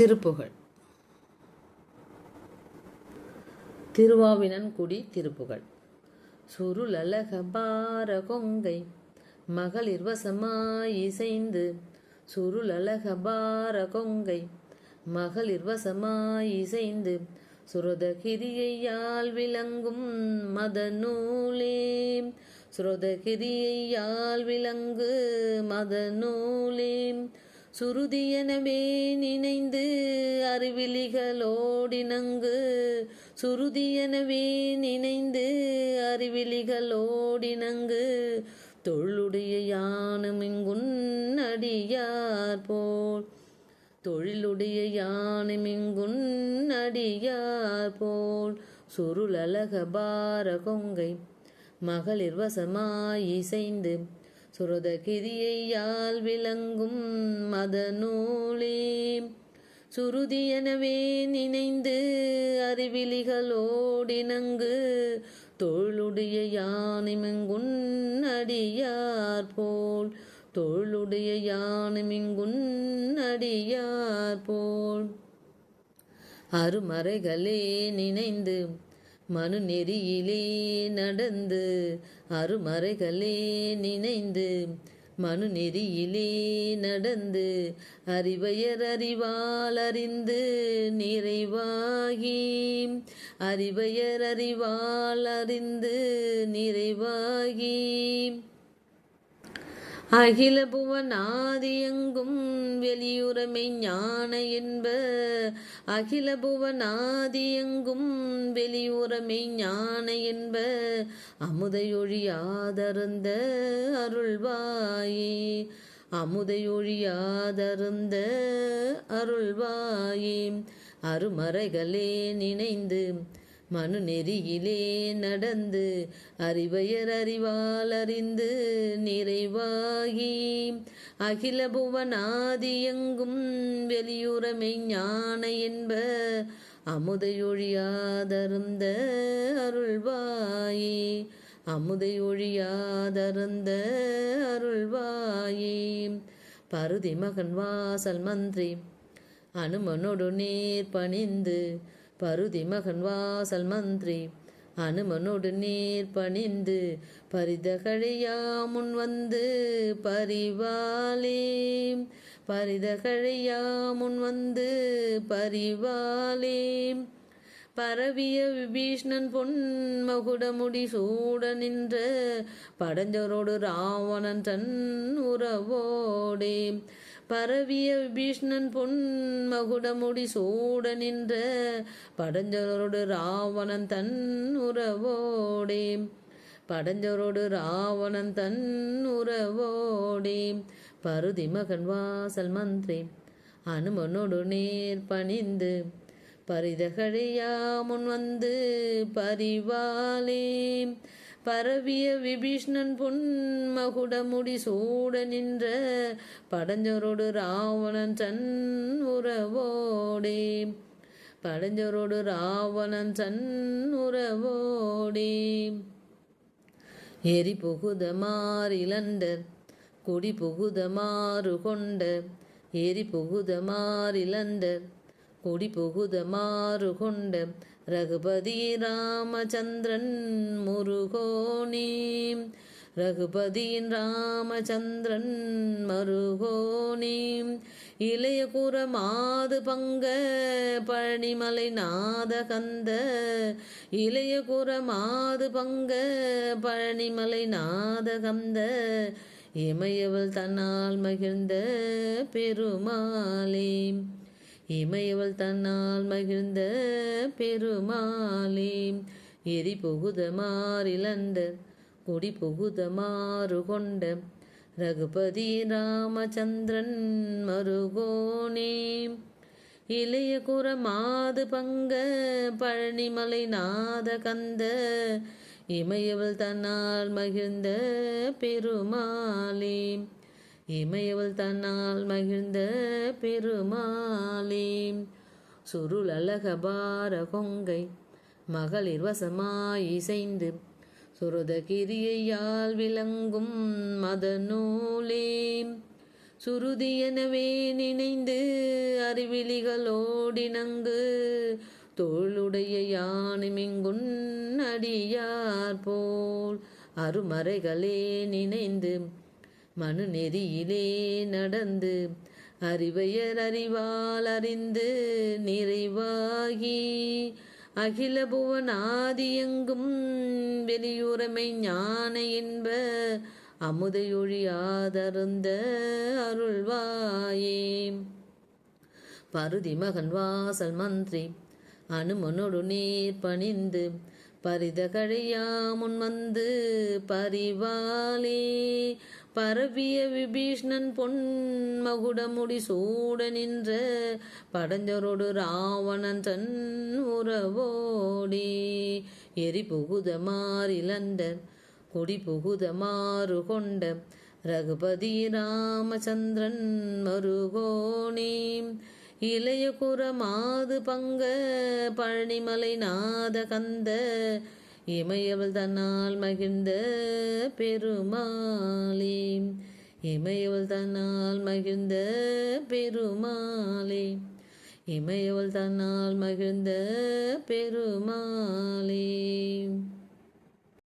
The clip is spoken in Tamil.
திருப்புகழ் திருவாவினன்குடி திருப்புகழ் சுருளக பார கொங்கை மகளிர் வசமாய் இசைந்து சுருளக பார கொங்கை மகளிர் வசமாய் இசைந்து சுரதகிரியையால் விளங்கும் மத நூலே சுரதகிரியையால் விளங்கு மத நூலே சுருதியெனவே நினைந்து அறிவிலிகளோடினங்கு. சுருதியெனவே நினைந்து அறிவிலிகளோடினங்கு. தொழுடைய யானுமிங்குன் அடியார் போல். தொழிலுடைய யானுமிங்குன் அடியார் போல். சுருளலக பார கொங்கை மகளிர் வசமாய் இசைந்து சுரதகிரியையால் விளங்கும் மத நூலே சுருதியெனவே நினைந்து அறிவிலிகளோடினங்கு தொழுடைய யானிமிங்குன் அடியார் போல் தொழுடைய யானுமிங்குன் அடியார் போல் அருமறைகளே நினைந்து மனு நெறியிலே நடந்து அருமறைகளே நினைந்து. மனு நெறியிலே நடந்து அறிவையர் அறிவால் அறிந்து நிறைவாகி. அறிவையர் அறிவால் அறிந்து நிறைவாகி. அகில புவனாதியெங்கும் வெளியுறமை ஞான என்ப. அகில புவனாதியெங்கும் வெளியுறமை ஞான என்ப. அமுதையொழியாதருந்த அருள்வாயே. அமுதையொழியாதருந்த அருள்வாயே. அருமறைகளே நினைந்து மனு நெறியிலே நடந்து அறிவையர் அறிவால் அறிந்து நிறைவாகி. அகில புவனாதியெங்கும் வெளியுறமை ஞான என்ப அமுதையொழியாதருந்த அருள்வாயே. அமுதையொழியாதருந்த அருள்வாயே. பருதி மகன் வாசல் மந்திரி அனுமனொடு நேர் பணிந்து பருதி மகன் வாசல் மந்திரி அனுமனோடு நேர் பணிந்து பரிதகழையா முன் வந்து பரிவாலே பரிதகழையா முன் வந்து பரிவாலே பரவிய விபீஷ்ணன் பொன் மகுடமுடி சூட நின்ற படஞ்சரோடு ராவணன் தன் உறவோடே. பரவிய விபீஷ்ணன் பொன் மகுடமுடி சூட நின்ற படஞ்சரோடு ராவணன் தன் உறவோடே. படஞ்சரோடு ராவணன் தன் உறவோடே. பருதி மகன் வாசல் மந்திரி அனுமனோடு நேர் பணிந்து பரிதகழையா முன் வந்து பரிவாலே பரவிய விபீஷ்ணன் பொன் மகுடமுடி சூட நின்ற படஞ்சரோடு ராவணன் தன் உறவோடே. படஞ்சரோடு ராவணன் தன் உறவோடே. எரி புகுத மாறிலண்டர் குடி புகுத மாறு கொண்ட எரி புகுத மாறிலண்டர் குடி புகுத மாறு கொண்ட ரகுபதி ராமச்சந்திரன் முருகோனே. ரகுபதியின் ராமச்சந்திரன் மருகோனே. இளைய கூற மாது பங்க பழனிமலை நாத கந்த இளைய கூற மாது பங்க பழனிமலை நாத கந்த இமையவள் தன்னால் மகிழ்ந்த பெருமாளே. இமையவள் தன்னால் மகிழ்ந்த பெருமாளே. எரி புகுத மாறிலண்டர் குடி புகுத மாறு கொண்ட ரகுபதி ராமச்சந்திரன் மருகோனே. இளைய குற மாது பங்க பழனிமலை நாத கந்த இமையவள் தன்னால் மகிழ்ந்த பெருமாளே. இமையவள் தன்னால் மகிழ்ந்த பெருமாளே. சுருள் அழக பார கொங்கை மகளிர் வசமாய் இசைந்து சுருத கிரியையால் விளங்கும் மத நூலே சுருதி எனவே நினைந்து அறிவிலிகளோடினங்கு தோளுடைய யானுமிங்குன் அடியார் போல் அருமறைகளே நினைந்து மனு நெறியிலே நடந்து அறிவையர் அறிவால் அறிந்து நிறைவாகி அகில புவனாதியெங்கும் வெளியுறமை ஞான என்ப அமுதையொழியாதருந்த அருள்வாயே. பருதி மகன் வாசல் மந்திரி அனுமனொடு நீர் பணிந்து பரித கழையா முன் வந்து பரிவாலே பரவிய விபீஷ்ணன் பொன் மகுடமுடி சூட நின்ற படஞ்சரோடு ராவணன் தன் உறவோடி. எரி புகுத மாறிலண்டர் குடி புகுத மாறு கொண்ட ரகுபதி ராமச்சந்திரன் மருகோணி. இளைய குரமாது பங்க பழனிமலை நாத கந்த இமையவள் தன்னால் மகிழ்ந்த பெருமாளே. இமையவள் தன்னால் மகிழ்ந்த பெருமாளே. இமையவள் தன்னால் மகிழ்ந்த பெருமாளே.